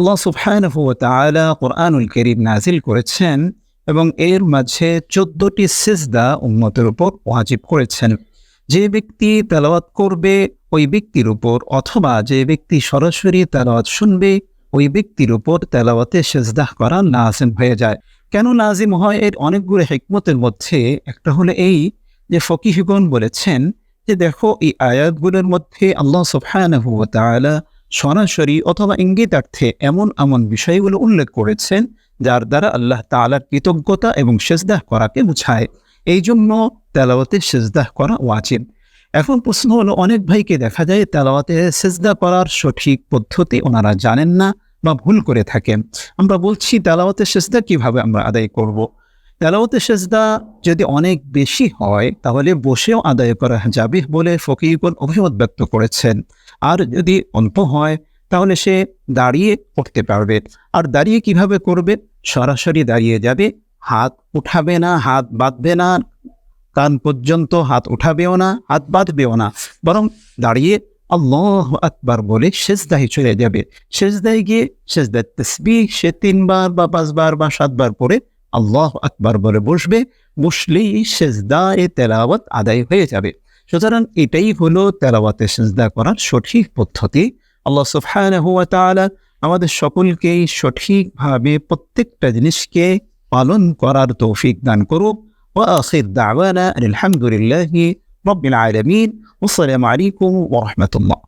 আল্লাহ তাআলা কোরআনুল কারীম নাজিল করেছেন এবং এর মাঝে চোদ্দটি সিজদা উম্মতের উপর ওয়াজিব করেছেন। যে ব্যক্তি তেলাওয়াত করবে, ওই ব্যক্তির উপর, অথবা যে ব্যক্তি সরাসরি তেলাওয়াত শুনবে, ওই ব্যক্তির উপর তেলাওয়াতে সেজদাহ করা লাজিম হয়ে যায়। কেন নাজিম হয়? এর অনেকগুলো হেকমতের মধ্যে একটা হলো এই যে ফকিহগণ বলেছেন যে দেখো, এই আয়াতগুলোর মধ্যে আল্লাহ সুবহানাহু ওয়া তাআলা সরাসরি অথবা ইঙ্গিতার্থে এমন এমন বিষয়গুলো উল্লেখ করেছেন, যার দ্বারা আল্লাহ তাআলার কৃতজ্ঞতা এবং সেজদাহ করাকে বোঝায়। এই জন্য তেলাওয়াতে সেজদাহ করা ওয়াজিব। এখন প্রশ্ন হলো, অনেক ভাইকে দেখা যায় তেলাওয়াতে সেজদা করার সঠিক পদ্ধতি ওনারা জানেন না বা ভুল করে থাকেন। আমরা বলছি, তেলাওয়াতে সেজদা কীভাবে আমরা আদায় করব। তেলাওয়াতে সেজদা যদি অনেক বেশি হয়, তাহলে বসেও আদায় করা যাবে বলে ফকিরগণ অভিমত ব্যক্ত করেছেন। আর যদি অল্প হয়, তাহলে সে দাঁড়িয়ে করতে পারবে। আর দাঁড়িয়ে কীভাবে করবে? সরাসরি দাঁড়িয়ে যাবে। হাত উঠাবে না, হাত বাঁধবে না, কান পর্যন্ত হাত উঠাবেও না, হাত বাঁধবেও না। বরং দাঁড়িয়ে আল্লাহ আকবার বলে শেষদাহি চলে যাবে। শেষদায় গিয়ে শেষদায় তসবি সে তিনবার বা পাঁচবার বা সাতবার পরে আল্লাহ আকবার বলে বসবে বসলেই সেজদা এ তেলাওয়াত আদায় হয়ে যাবে সুতরাং এটাই হলো তেলাওয়াতে সেজদা করার সঠিক পদ্ধতি আল্লাহ সুবহানাহু ওয়া তাআলা আমাদের সকলকেই সঠিকভাবে প্রত্যেকটা জিনিসকে পালন করার তৌফিক দান করুক وآخر دعوانا أن الحمد لله رب العالمين والسلام عليكم ورحمة الله